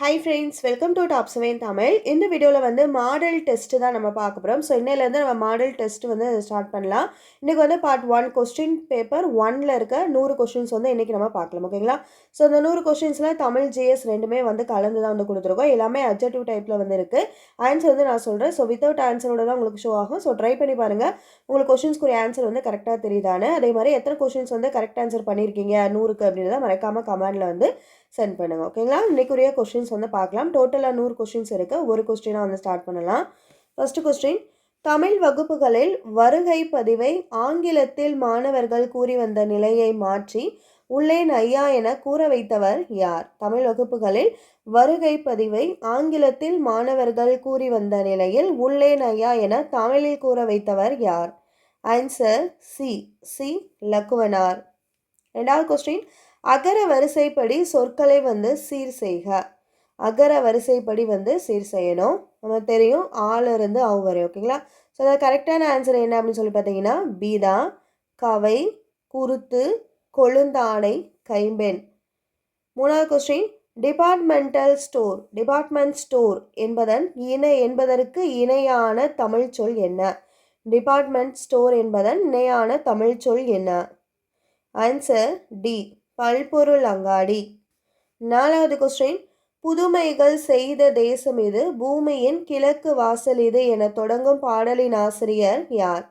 Hi friends welcome to top seven Tamil இந்த வீடியோவில் வந்து மாடல் டெஸ்ட்டு தான் நம்ம பார்க்க போகிறோம் ஸோ இன்னையிலேருந்து நம்ம மாடல் டெஸ்ட் வந்து ஸ்டார்ட் பண்ணலாம். இன்றைக்கி வந்து பார்ட் ஒன் கொஸ்டின் பேப்பர் ஒனில் இருக்க நூறு கொஸ்டின்ஸ் வந்து இன்றைக்கி நம்ம பார்க்கலாம் ஓகேங்களா ஸோ அந்த நூறு கொஸ்டின்ஸில் தமிழ் ஜிஎஸ் ரெண்டுமே வந்து கலந்து தான் வந்து கொடுத்துருக்கோம். எல்லாமே அப்ஜெக்டிவ் டைப்பில் வந்து இருக்குது ஆன்சர் வந்து நான் சொல்கிறேன் ஸோ வித்தவுட் ஆன்சரோட தான் உங்களுக்கு ஷோ ஆகும். ஸோ ட்ரை பண்ணி பாருங்கள் உங்களுக்கு கொஸ்டின்ஸ்க்குரிய ஆன்சர் வந்து கரெக்டாக தெரியுதானே அதே மாதிரி எத்தனை கொஸ்டின்ஸ் வந்து கரெக்ட் ஆன்சர் பண்ணியிருக்கீங்க நூறுக்கு அப்படின்றத மறக்காமல் கமெண்டில் வந்து சென்ட் பண்ணுங்கள் ஓகேங்களா இன்றைக்குரிய கொஸ்டின்ஸ் வந்து பார்க்கலாம். டோட்டலாக நூறு கொஸ்டின்ஸ் இருக்குது ஒரு கொஸ்டினாக வந்து ஸ்டார்ட் பண்ணலாம். ஃபஸ்ட்டு கொஸ்டின் தமிழ் வகுப்புகளில் வருகை பதிவை ஆங்கிலத்தில் மாணவர்கள் கூறி வந்த நிலையை மாற்றி உள்ளேன் ஐயா என கூற வைத்தவர் யார்? தமிழ் வகுப்புகளில் வருகை பதிவை ஆங்கிலத்தில் மாணவர்கள் கூறி வந்த நிலையில் உள்ளேன் ஐயா என தமிழில் கூற வைத்தவர் யார்? Answer C C Lakkuvanar. ரெண்டாவது கொஸ்டின் அகர வரிசைப்படி சொற்களை வந்து சீர் செய்க. அகர வரிசைப்படி வந்து சீர் செய்யணும். நமக்கு தெரியும் ஆள் இருந்து அவ் வரை ஓகேங்களா? ஸோ அதை கரெக்டான ஆன்சர் என்ன அப்படின்னு சொல்லி பார்த்தீங்கன்னா பீதா கவை குருத்து கொழுந்தானை கைம்பெண். மூணாவது question departmental store department store என்பதன் இணை என்பதற்கு இணையான தமிழ் சொல் என்ன? டிபார்ட்மெண்ட் ஸ்டோர் என்பதன் இணையான தமிழ் சொல் என்ன? ஆன்சர் டி பல்பொருள் அங்காடி. நாலாவது கொஸ்டின் புதுமைகள் செய்த தேசம் இது பூமியின் கிழக்கு வாசல் இது என தொடங்கும் பாடலின் ஆசிரியர் யார்?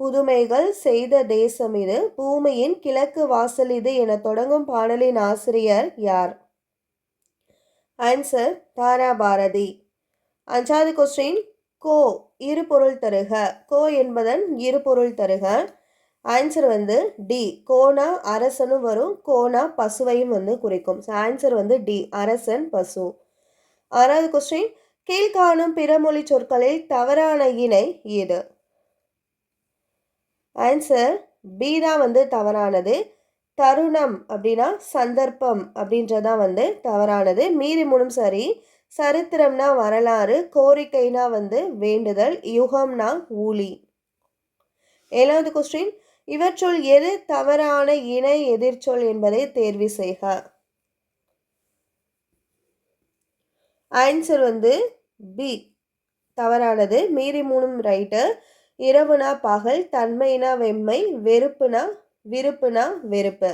புதுமைகள் செய்த தேசம் இது பூமியின் கிழக்கு வாசல் இது என தொடங்கும் பாடலின் ஆசிரியர் யார்? ஆன்சர் தாரா பாரதி அஞ்சாவது கொஸ்டின் கோ. இரு பொருள் தருக. கோ என்பதன் இரு பொருள் தருக. ஆன்சர் வந்து டி கோனா அரசனும் வரும் கோனா பசுவையும் வந்து குறிக்கும். ஸோ ஆன்சர் வந்து டி அரசன் பசு. ஆறாவது கொஸ்டின் கீழ்காணும் பிறமொழி சொற்களில் தவறான இணை எது ஆன்சர் பி தான் வந்து தவறானது. தருணம் அப்படின்னா சந்தர்ப்பம் அப்படின்றதான் வந்து தவறானது. மீறி மூணும் சரி. சரித்திரம்னா வரலாறு கோரிக்கைனா வந்து வேண்டுதல் யுகம்னா ஊழி. ஏழாவது கொஸ்டின் இவற்றுள் எது தவறான இணை எதிர்ச்சொல் என்பதை தேர்வு செய்க. ஆன்சர் வந்து பி. தவறானது. மீறி மூணும் ரைட்டு. இரவுனா பகல் தன்மைனா வெம்மை வெறுப்புனா விருப்புனா வெறுப்பு.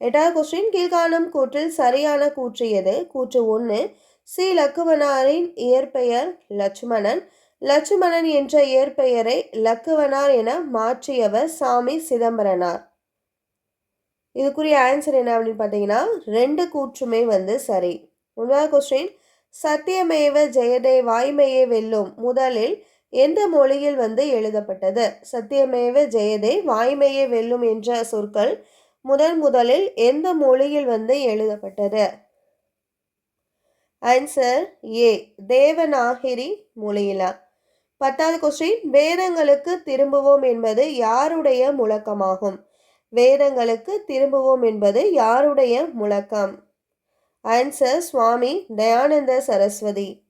எட்டாவது கொஸ்டின் கீழ்காணும் கூற்றில் சரியான கூற்று எது? கூற்று ஒன்று சி. லக்குவனாரின் இயற்பெயர் லட்சுமணன். லட்சுமணன் என்ற இயற்பெயரை லக்குவனார் என மாற்றியவர் சாமி சிதம்பரனார். இதுக்குரிய ஆன்சர் என்ன அப்படின்னு பார்த்தீங்கன்னா ரெண்டு கூற்றுமே வந்து சரி. முதலாவது கொஸ்டின் சத்தியமேவ ஜெயதே வாய்மையே வெல்லும் முதலில் எந்த மொழியில் வந்து எழுதப்பட்டது? சத்தியமேவ ஜெயதே வாய்மையே வெல்லும் என்ற சொற்கள் முதன் முதலில் எந்த மொழியில் வந்து எழுதப்பட்டது? ஆன்சர் ஏ தேவநாகிரி மொழியிலா. பத்தாவது கொஸ்டின் வேதங்களுக்கு திரும்புவோம் என்பது யாருடைய முழக்கமாகும்? வேதங்களுக்கு திரும்புவோம் என்பது யாருடைய முழக்கம்? ஆன்சர் சுவாமி தயானந்த சரஸ்வதி.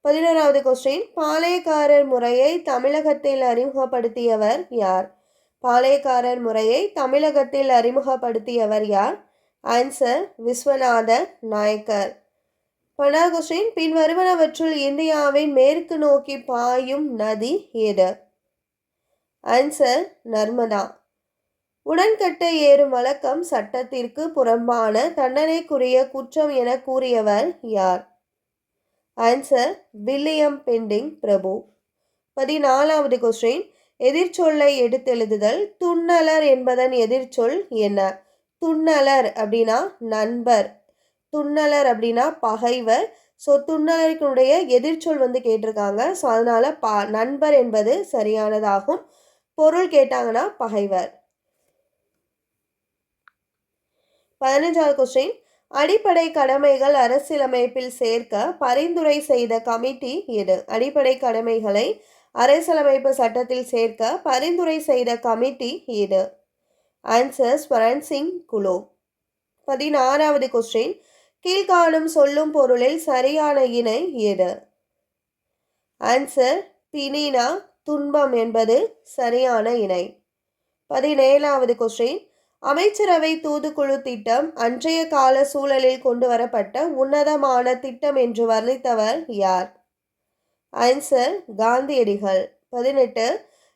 பதினோராவது கொஸ்டின் பாளையக்காரர் முறையை தமிழகத்தில் அறிமுகப்படுத்தியவர் யார்? பாளையக்காரர் முறையை தமிழகத்தில் அறிமுகப்படுத்தியவர் யார்? ஆன்சர் விஸ்வநாத நாயக்கர். பனாகுஷின் பின் வருவனவற்றுள் இந்தியாவின் மேற்கு நோக்கி பாயும் நதி எது ஆன்சர் நர்மதா. உடன்கட்டை ஏறும் வழக்கம் சட்டத்திற்கு புறம்பான தண்டனைக்குரிய குற்றம் என கூறியவர் யார்? ஆன்சர் வில்லியம் பெண்டிங் பிரபு. பதினாலாவது கொஸ்டின் எதிர்ச்சொல்லை எடுத்தெழுதுதல் துண்ணலர் என்பதன் எதிர்ச்சொல் என்ன? துண்ணலர் அப்படின்னா நண்பர். துண்ணலர் அப்படின்னா பகைவர். ஸோ துண்ணலருக்குடைய எதிர்ச்சொல் வந்து கேட்டிருக்காங்க. ஸோ அதனால் ப நண்பர் என்பது சரியானதாகும். பொருள் கேட்டாங்கன்னா பகைவர். பதினஞ்சாவது கொஸ்டின் அடிப்படை கடமைகள் அரசியலமைப்பில் சேர்க்க பரிந்துரை செய்த கமிட்டி எது? அடிப்படை கடமைகளை அரசியலமைப்பு சட்டத்தில் சேர்க்க பரிந்துரை செய்த கமிட்டி எது? ஆன்சர் ஸ்வரன் சிங் குலோ பதினாறாவது கொஸ்டின் கீழ்காணும் சொல்லும் பொருளில் சரியான இணை எது ஆன்சர் பினினா துன்பம் என்பது சரியான இணை. பதினேழாவது கொஸ்டின் அமைச்சரவை தூதுக்குழு திட்டம் அன்றைய கால சூழலில் கொண்டு வரப்பட்ட உன்னதமான திட்டம் என்று வர்ணித்தவர் யார்? ஆன்சர் காந்தியடிகள். பதினெட்டு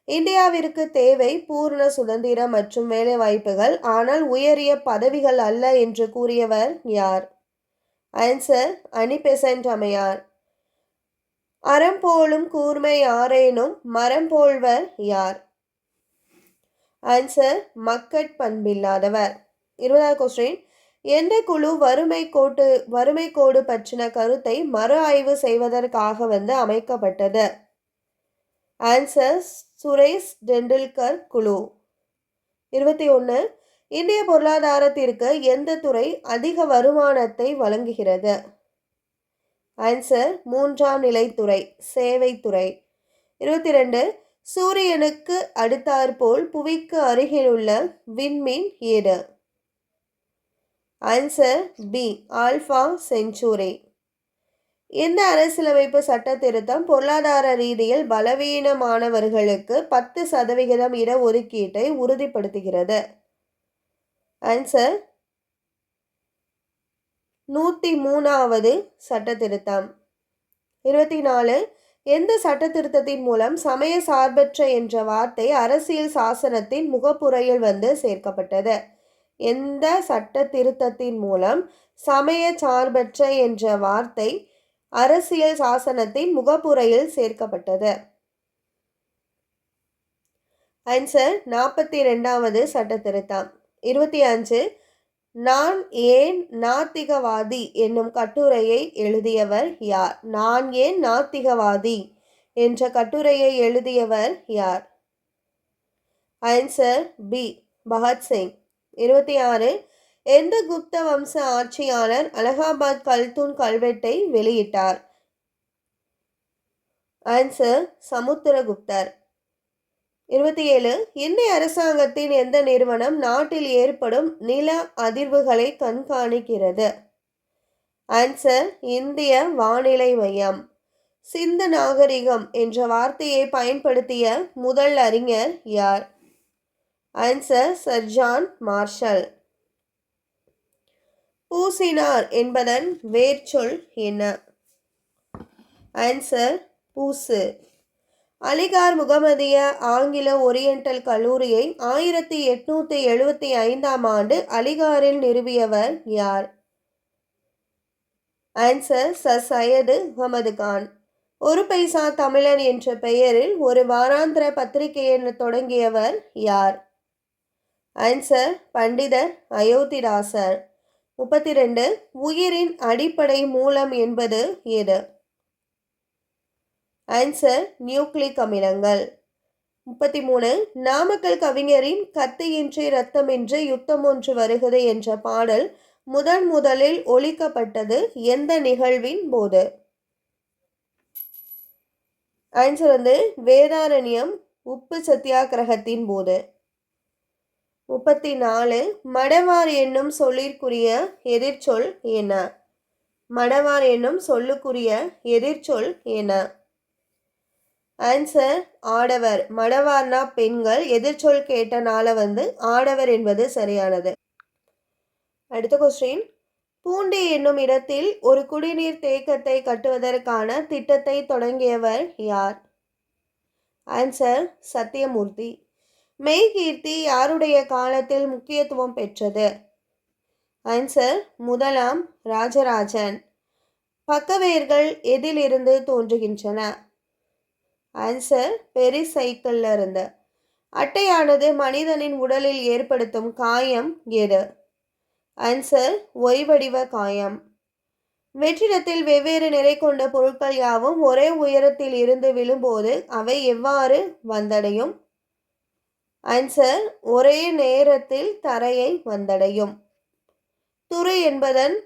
இந்தியாவிற்கு தேவை பூர்ண சுதந்திரம் மற்றும் வேலைவாய்ப்புகள் ஆனால் உயரிய பதவிகள் அல்ல என்று கூறியவர் யார்? ஆன்சர் அனிபெசன்ட் அமையார். அறம் போலும் கூர்மை யாரேனும் மரம் போல்வர் யார்? ஆன்சர் மக்கட் பண்பில்லாதவர். இருபதாவது கொஸ்டின் எந்த குழு வறுமை கோட்டு வறுமை கோடு பற்றின கருத்தை மறு ஆய்வு செய்வதற்காக வந்து அமைக்கப்பட்டது? ஆன்சர் சுரேஷ் டெண்டுல்கர் குழு. இருபத்தி ஒன்று இந்திய பொருளாதாரத்திற்கு எந்த துறை அதிக வருமானத்தை வழங்குகிறது? ஆன்சர் மூன்றாம் நிலைத்துறை சேவைத்துறை இருபத்தி ரெண்டு சூரியனுக்கு அடுத்தாற்போல் புவிக்கு அருகிலுள்ள விண்மீன் ஏடு. ஆன்சர் பி ஆல்ஃபா செஞ்சுரி இந்த அரசியலமைப்பு சட்ட திருத்தம் பொருளாதார ரீதியில் பலவீனமானவர்களுக்கு பத்து சதவிகிதம் இடஒதுக்கீட்டை உறுதிப்படுத்துகிறது. ஆன்சர் நூற்றி மூணாவது சட்ட திருத்தம் இருபத்தி நாலு எந்த சட்ட திருத்தத்தின் மூலம் சமய சார்பற்ற என்ற வார்த்தை அரசியல் சாசனத்தின் முகப்புறையில் வந்து சேர்க்கப்பட்டது? எந்த சட்ட திருத்தத்தின் மூலம் சமய சார்பற்ற என்ற வார்த்தை அரசியல் சாசனத்தின் முகப்புறையில் சேர்க்கப்பட்டது? ஆன்சர் நாற்பத்தி ரெண்டாவது சட்ட திருத்தம் இருபத்தி அஞ்சு நான் ஏன் நாத்திகவாதி? என்னும் கட்டுரையை எழுதியவர் யார்? நான் ஏன் நாத்திகவாதி? என்ற கட்டுரையை எழுதியவர் யார்? ஆன்சர் பி பகத்சிங் இருபத்தி ஆறு எந்த குப்த வம்ச ஆட்சியாளர் அலகாபாத் கல்தூன் கல்வெட்டை வெளியிட்டார்? ஆன்சர் சமுத்திரகுப்தர். இருபத்தி ஏழு இந்திய அரசாங்கத்தின் எந்த நிறுவனம் நாட்டில் ஏற்படும் நில அதிர்வுகளை கண்காணிக்கிறது? ஆன்சர் இந்திய வானிலை மையம். சிந்து நாகரிகம் என்ற வார்த்தையை பயன்படுத்திய முதல் அறிஞர் யார்? Answer sir John Marshall. பூசினார் என்பதன் வேர்ச்சொல் என்ன? ஆன்சர் பூசு. அலிகார் முகமதிய ஆங்கில ஓரியண்டல் கல்லூரியை ஆயிரத்தி எட்நூத்தி எழுபத்தி ஐந்தாம் ஆண்டு அலிகாரில் நிறுவியவர் யார்? Answer sir Syed Ahmed Khan. ஒரு பைசா தமிழன் என்ற பெயரில் ஒரு வாராந்திர பத்திரிகையை தொடங்கியவர் யார்? ஆன்சர் பண்டிதர் அயோத்திதாசர். முப்பத்தி ரெண்டு உயிரின் அடிப்படை மூலம் என்பது எது? ஆன்சர் நியூக்ளிக் அமிலங்கள். முப்பத்தி மூணு நாமக்கல் கவிஞரின் கத்தியின்றி ரத்தமின்றி யுத்தம் ஒன்று வருகிறது என்ற பாடல் முதன் முதலில் ஒழிக்கப்பட்டது எந்த நிகழ்வின் போது? ஆன்சர் வந்து வேதாரண்யம் உப்பு சத்தியாகிரகத்தின் போது. முப்பத்தி நாலு மடவார் என்னும் சொல்லிற்குரிய எதிர்ச்சொல் என்ன? மடவார் என்னும் சொல்லுக்குரிய எதிர்ச்சொல் என்ன? ஆன்சர் ஆடவர். மடவார்னா பெண்கள். எதிர்ச்சொல் கேட்டனால வந்து ஆடவர் என்பது சரியானது. அடுத்த கொஸ்டின் பூண்டி என்னும் இடத்தில் ஒரு குடிநீர் தேக்கத்தை கட்டுவதற்கான திட்டத்தை தொடங்கியவர் யார்? ஆன்சர் சத்தியமூர்த்தி. மெய்கீர்த்தி யாருடைய காலத்தில் முக்கியத்துவம் பெற்றது? ஆன்சர் முதலாம் ராஜராஜன். பக்கவேர்கள் எதிலிருந்து தோன்றுகின்றன? ஆன்சர் பெரிசைக்கிளில் இருந்து. அட்டையானது மனிதனின் உடலில் ஏற்படுத்தும் காயம் எது ஆன்சர் ஒய்வடிவ காயம். வெற்றிடத்தில் வெவ்வேறு நிறை கொண்ட பொருட்கள் யாவும் ஒரே உயரத்தில் இருந்து விழும்போது அவை எவ்வாறு வந்தடையும்? ஆன்சர் ஒரே நேரத்தில் தரையை வந்தடையும். துரு என்பதன்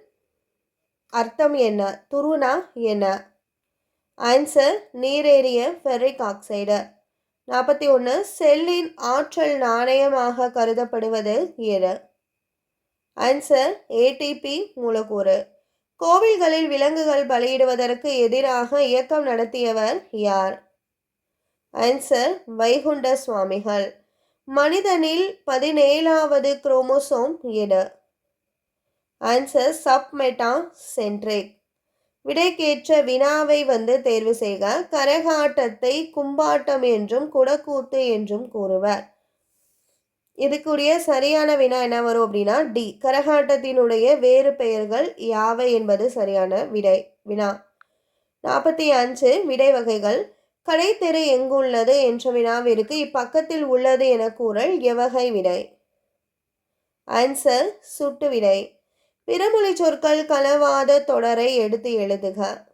அர்த்தம் என்ன? துருனா என்ன? ஆன்சர் நீரேறிய ஃபெர்ரிக் ஆக்சைடு நாற்பத்தி ஒன்று செல்லின் ஆற்றல் நாணயமாக கருதப்படுவது எது ஆன்சர் ஏடிபி மூலக்கூறு. கோவில்களில் விலங்குகள் பலியிடுவதற்கு எதிராக இயக்கம் நடத்தியவர் யார்? ஆன்சர் வைகுண்ட சுவாமிகள். மனிதனில் பதினேழாவது குரோமோசோம் எது ஆன்சர் சப்மெட்டா சென்ட்ரிக் விடைக்கேற்ற வினாவை வந்து தேர்வு செய்க. கரகாட்டத்தை கும்பாட்டம் என்றும் குடக்கூத்து என்றும் கூறுவர். இதுக்குரிய சரியான வினா என்ன வரும் அப்படின்னா டி. கரகாட்டத்தினுடைய வேறு பெயர்கள் யாவை என்பது சரியான விடை வினா. நாற்பத்தி அஞ்சு விடை வகைகள். கடைத்தெரு எங்குள்ளது என்ற வினாவிற்கு இப்பக்கத்தில் உள்ளது என கூறல் எவகை விடை. ஆன்சர் சுட்டு விடை. பிறமொழி சொற்கள் கலவாத தொடரை எடுத்து எழுதுக.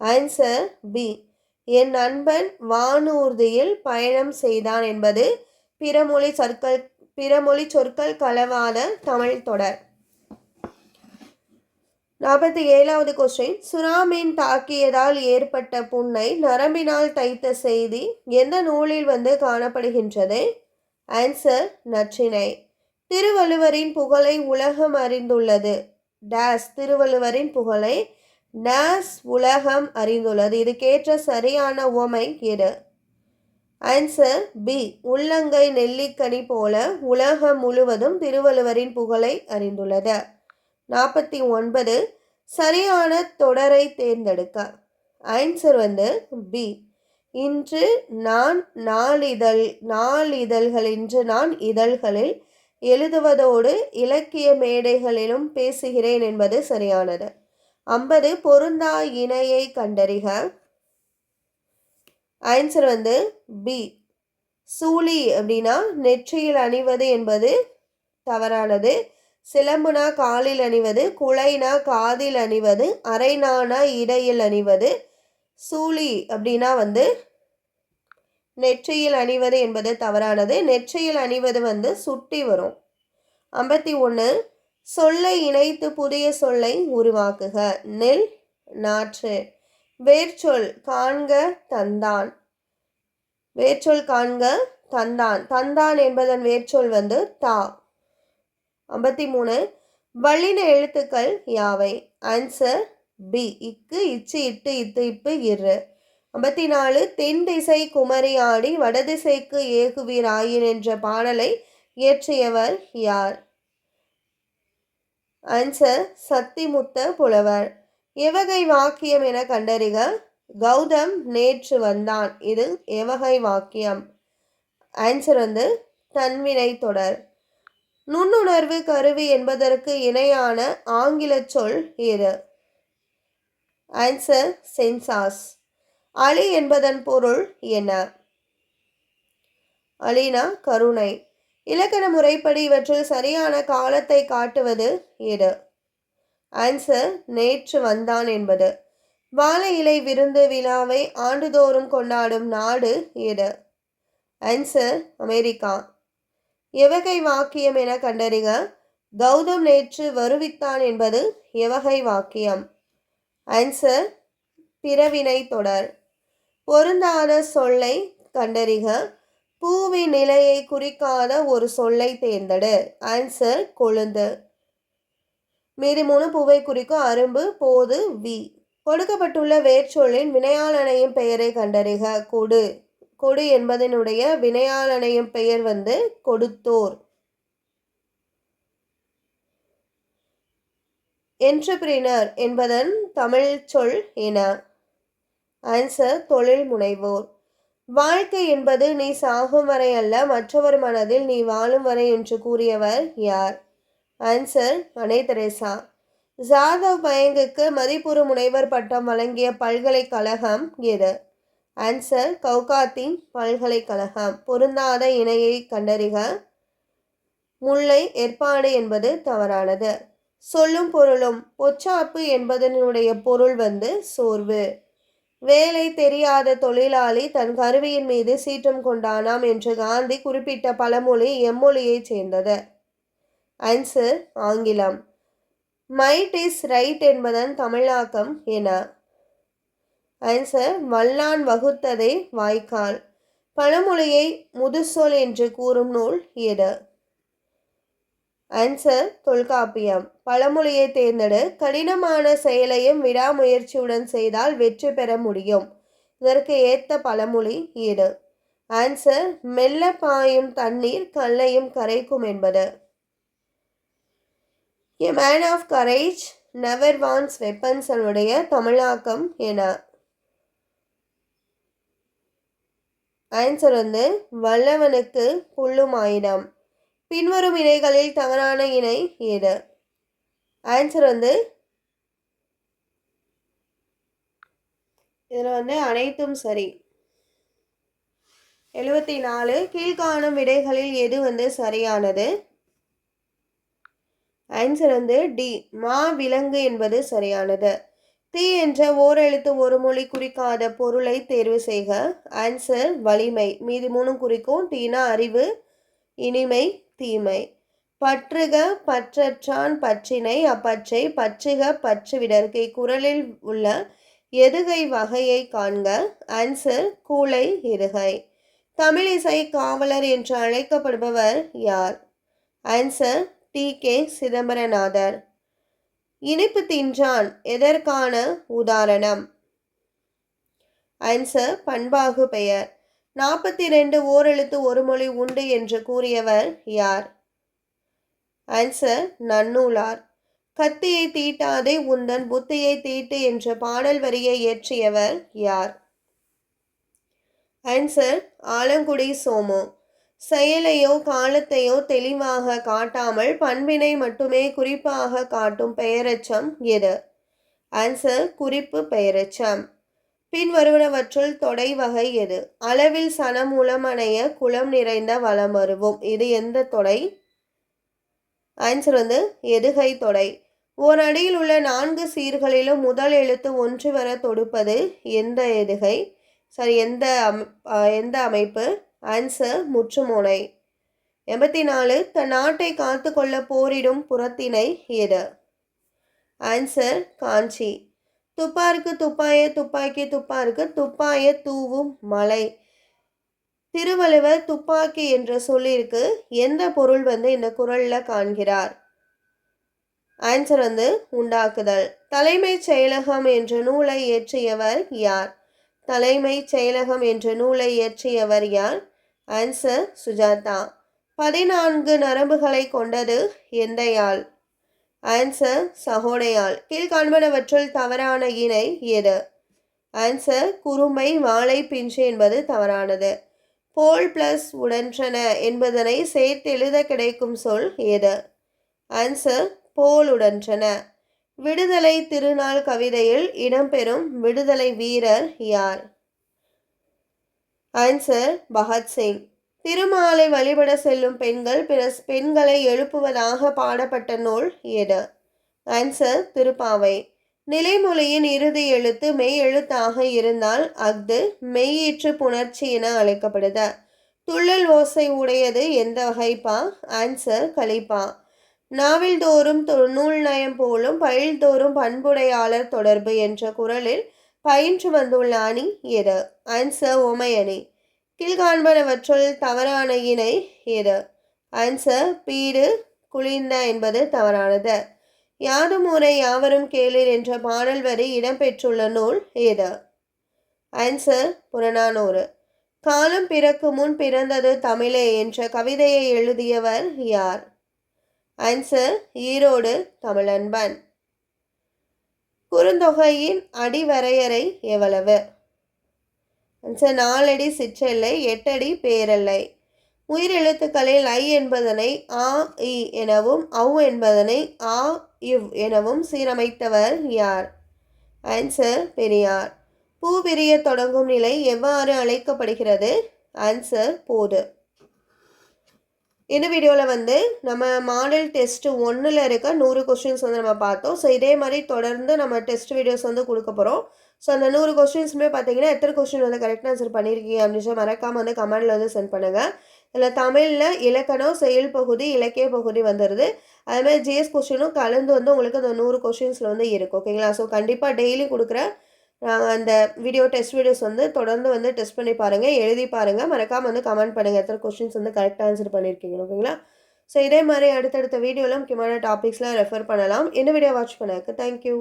ஆன்சர் பி என் நண்பன் வானூர்தியில் பயணம் செய்தான் என்பது பிறமொழி சொற்கள் பிறமொழி சொற்கள் கலவாத தமிழ் தொடர். நாற்பத்தி ஏழாவது கொஸ்டின் சுறாமீன் தாக்கியதால் ஏற்பட்ட புண்ணை நரம்பினால் தைத்த செய்தி எந்த நூலில் வந்து காணப்படுகின்றது? ஆன்சர் நற்றினை திருவள்ளுவரின் புகழை உலகம் அறிந்துள்ளது. டேஸ் திருவள்ளுவரின் புகழை டேஸ் உலகம் அறிந்துள்ளது. இதுக்கேற்ற சரியான உவமை எது? ஆன்சர் பி உள்ளங்கை நெல்லிக்கனி போல உலகம் முழுவதும் திருவள்ளுவரின் புகழை அறிந்துள்ளது. நாற்பத்தி ஒன்பது. சரியான தொடரை தேர்ந்தெடுக்க. ஆன்சர் வந்து பி இன்று நான் நாளிதழ் நாளிதழ்கள் இன்று நான் இதழ்களில் எழுதுவதோடு இலக்கிய மேடைகளிலும் பேசுகிறேன் என்பது சரியானது. ஐம்பது பொருந்தா இணையை கண்டறிக. ஆன்சர் வந்து பி சூளி அப்படின்னா நெற்றியில் அணிவது என்பது தவறானது. சிலம்புனா காலில் அணிவது குலைனா காதில் அணிவது அரைநானா இடையில் அணிவது. சூளி அப்படின்னா வந்து நெற்றியில் அணிவது என்பது தவறானது. நெற்றியில் அணிவது வந்து சுட்டி வரும். ஐம்பத்தி ஒன்று சொல்லை இணைத்து புதிய சொல்லை உருவாக்குக. நெல் நாற்று. வேர்ச்சொல் காண்க தந்தான். வேர்ச்சொல் காண்க தந்தான். தந்தான் என்பதன் வேர்ச்சொல் வந்து தா. ஐம்பத்தி மூணு வல்லின எழுத்துக்கள் யாவை? ஆன்சர் பி இக்கு இச்சு இட்டு இத்து இப்பு இரு. ஐம்பத்தி நாலு தென் திசை குமரி ஆடி வடதிசைக்கு ஏகுவீர் ஆயின் என்ற பாடலை இயற்றியவர் யார்? ஆன்சர் சத்திமுத்த புலவர். எவகை வாக்கியம் என கண்டறிக. கௌதம் நேற்று வந்தான். இது எவகை வாக்கியம்? ஆன்சர் வந்து தன்வினை தொடர். நுண்ணுணர்வு கருவி என்பதற்கு இணையான ஆங்கில சொல் எது ஆன்சர் சென்சாஸ். அலி என்பதன் பொருள் என்ன? அலினா கருணை. இலக்கண முறைப்படி இவற்றில் சரியான காலத்தை காட்டுவது எது? ஆன்சர் நேற்று வந்தான் என்பது. வாழை இலை விருந்து விழாவை ஆண்டுதோறும் கொண்டாடும் நாடு எது? Answer America. எவகை வாக்கியம் என கண்டறிக. கௌதம் நேற்று வருவித்தான் என்பது எவகை வாக்கியம்? ஆன்சர் பிறவினை தொடர். பொருந்தாத சொல்லை கண்டறிக. பூவின் நிலையை குறிக்காத ஒரு சொல்லை தேர்ந்தெடு. ஆன்சர் கொழுந்து. மீதி மூணு பூவை குறிக்கும் அரும்பு போது வி. கொடுக்கப்பட்டுள்ள வேர்ச்சொல்லின் வினையாளனையும் பெயரை கண்டறிக. கொடு. கொடு என்பதனுடைய வினையாளனையும் பெயர் வந்து கொடுத்தோர். என்டர்பிரினர் என்பதன் தமிழ் சொல் என. ஆன்சர் தொழில் முனைவோர். வாழ்க்கை என்பது நீ சாகும் வரை அல்ல மற்றவர் மனதில் நீ வாழும் வரை என்று கூறியவர் யார்? ஆன்சர் அனை தெரேசா. ஜாதவ் பயங்குக்கு மதிப்புறு முனைவர் பட்டம் வழங்கிய பல்கலைக்கழகம் எது? ஆன்சர் கவுகாத்தி பல்கலைக்கழகம். பொருந்தாத இணையை கண்டறிக. முல்லை ஏற்பாடு என்பது தவறானது. சொல்லும் பொருளும் பொச்சாப்பு என்பதனுடைய பொருள் வந்து சோர்வு. வேலை தெரியாத தொழிலாளி தன் கருவியின் மீது சீற்றம் கொண்டானாம் என்று காந்தி குறிப்பிட்ட பழமொழி எம்மொழியைச் சேர்ந்தது. ஆன்சர் ஆங்கிலம். மைட் இஸ் ரைட் என்பதன் தமிழாக்கம் என. ஆன்சர் வல்லான் வகுத்ததை வாய்க்கால். பழமொழியை முதுசொல் என்று கூறும் நூல் எது? ஆன்சர் தொல்காப்பியம். பழமொழியை தேர்ந்தெடு. கடினமான செயலையும் விடாமுயற்சியுடன் செய்தால் வெற்றி பெற முடியும். இதற்கு ஏற்ற பழமொழி ஈடு. ஆன்சர் மெல்ல பாயும் தண்ணீர் கல்லையும் கரைக்கும் என்பது. A man of courage never wants வெப்பன்ஸனுடைய தமிழாக்கம் என. ஆன்சர் வந்து வல்லவனுக்கு புல்லும் ஆயுதம் பின்வரும் இணைகளில் தவறான இணை ஏது ஆன்சர் வந்து இதில் வந்து அனைத்தும் சரி. எழுபத்தி நாலு கீழ்காணும் விடைகளில் எது வந்து சரியானது? ஆன்சர் வந்து டி மா விலங்கு என்பது சரியானது. தீ என்ற ஓரெழுத்து ஒரு மொழி குறிக்காத பொருளை தேர்வு செய்க. ஆன்சர் வலிமை மீதி மூணும் குறிக்கும். தீனா அறிவு இனிமை தீமை. பற்றுக பற்றற்றான் பற்றினை அப்பற்றை பற்றுக பற்று விடற்கை குரலில் உள்ள எதுகை வகையை காண்க. ஆன்சர் கூளை இருகை. தமிழிசை காவலர் என்று அழைக்கப்படுபவர் யார்? Answer T. கே. சிதம்பரநாதர். இனிப்பு தின்றான் எதற்கான உதாரணம்? ஆன்சர் பண்பாகு பெயர். நாற்பத்தி ரெண்டு ஓரெழுத்து ஒரு மொழி உண்டு என்று கூறியவர் யார்? ஆன்சர் நன்னூலார். கத்தியை தீட்டாதே உந்தன் புத்தியை தீட்டு என்ற பாடல் வரியை இயற்றியவர் யார்? ஆன்சர் ஆலங்குடி சோமு. செயலையோ காலத்தையோ தெளிவாக காட்டாமல் பண்பினை மட்டுமே குறிப்பாக காட்டும் பெயரச்சம் எது? ஆன்சர் குறிப்பு பெயரச்சம். பின் வருவனவற்றுள் தொடை வகை எது? அளவில் சனமூலம் அணைய குளம் நிறைந்த வளம் வருவோம் இது எந்த தொடை? ஆன்சர் வந்து எதுகை தொடை. ஓர் அடியில் உள்ள நான்கு சீர்களிலும் முதல் எழுத்து ஒன்று வர தொடுப்பது எந்த எதுகை? சரி எந்த அம் எந்த அமைப்பு? ஆன்சர் முற்றுமுனை. எண்பத்தி நாலு தன் நாட்டை காத்து கொள்ள போரிடும் புறத்தினை எது? ஆன்சர் காஞ்சி. துப்பாருக்கு துப்பாய துப்பாக்கி துப்பாருக்கு துப்பாய தூவும் மலை. திருவள்ளுவர் துப்பாக்கி என்ற சொல்லிற்கு எந்த பொருள் வந்து இந்த குரலில் காண்கிறார்? ஆன்சர் வந்து உண்டாக்குதல். தலைமைச் செயலகம் என்ற நூலை இயற்றியவர் யார்? தலைமைச் செயலகம் என்ற நூலை இயற்றியவர் யார்? ஆன்சர் சுஜாதா. பதினான்கு நரம்புகளை கொண்டது எந்த யாழ் ஆன்சர் சகோடையால் கீழ்காண்பனவற்றுள் தவறான இணை எது? ஆன்சர் குறுமை வாழை பிஞ்சு என்பது தவறானது. போல் பிளஸ் உடன்றன என்பதனை சேர்த்து எழுத கிடைக்கும் சொல் எது? ஆன்சர் போல் உடன்றன. விடுதலை திருநாள் கவிதையில் இடம்பெறும் விடுதலை வீரர் யார்? ஆன்சர் பகத்சிங். திருமாலை வழிபட செல்லும் பெண்கள் பிற பெண்களை எழுப்புவதாக பாடப்பட்ட நூல் எது ஆன்சர் திருப்பாவை. நிலைமொழியின் இறுதி எழுத்து மெய் எழுத்தாக இருந்தால் அஃது மெய்யீற்று புணர்ச்சி என அழைக்கப்படுது துள்ளல் ஓசை உடையது எந்த வகைப்பா? ஆன்சர் கலிப்பா. நாவில்தோறும் நூல் நயம் போலும் பயில்தோறும் பண்புடையாளர் தொடர்பு என்ற குரலில் பயின்று வந்துள்ள அணி எது ஆன்சர் ஒமையணி கீழ்காண்பனவற்றுள் தவறான இணை எது? ஆன்சர் பீடு குளிர்ந்த என்பது தவறானது. யாதும் ஊரை யாவரும் கேளீர் என்ற பாடல் வரி இடம்பெற்றுள்ள நூல் எது? ஆன்சர் புறநானூறு. காலம் பிறக்கு முன் பிறந்தது தமிழே என்ற கவிதையை எழுதியவர் யார்? ஆன்சர் ஈரோடு தமிழன்பன். குறுந்தொகையின் அடிவரையறை எவ்வளவு? சார் நாலடி சிற்றெல்லை எட்டடி பேரல்லை. உயிரெழுத்துக்களில் ஐ என்பதனை ஆ இ எனவும் அவ் என்பதனை ஆ இவ் எனவும் சீரமைத்தவர் யார்? ஆன்சர் பெரியார். பூ விரிய தொடங்கும் நிலை எவ்வாறு அழைக்கப்படுகிறது? ஆன்சர் போது இந்த வீடியோவில் வந்து நம்ம மாடல் டெஸ்ட்டு ஒன்றில் இருக்க நூறு கொஸ்டின்ஸ் வந்து நம்ம பார்த்தோம். ஸோ இதே மாதிரி தொடர்ந்து நம்ம டெஸ்ட் வீடியோஸ் வந்து கொடுக்க போகிறோம் ஸோ அந்த நூறு கொஸ்டின்ஸுமே பார்த்தீங்கன்னா எத்தனை கொஸ்டின் வந்து கரெக்டாக ஆன்சர் பண்ணியிருக்கீங்க அப்படின்னு சொல்லி மறக்காமல் வந்து கமெண்டில் வந்து சென்ட் பண்ணுங்கள் இதில் தமிழில் இலக்கணம் செயல் பகுதி இலக்கிய பகுதி வந்துடுது அதுமாதிரி ஜிஎஸ் கொஸ்டினும் கலந்து வந்து உங்களுக்கு அந்த நூறு கொஸ்டின்ஸில் வந்து இருக்கும் ஓகேங்களா ஸோ கண்டிப்பாக டெய்லி கொடுக்குற அந்த வீடியோ டெஸ்ட் வீடியோஸ் வந்து தொடர்ந்து வந்து டெஸ்ட் பண்ணி பாருங்கள் எழுதி பாருங்கள் மறக்காமல் வந்து கமெண்ட் பண்ணுங்கள் எத்தனை கொஸ்டின்ஸ் வந்து கரெக்டாக ஆன்சர் பண்ணியிருக்கீங்க ஓகேங்களா ஸோ இதே மாதிரி அடுத்தடுத்த வீடியோவில் முக்கியமான டாபிக்ஸ்லாம் ரெஃபர் பண்ணலாம். இந்த வீடியோ வாட்ச் பண்ணக்கு தேங்க்யூ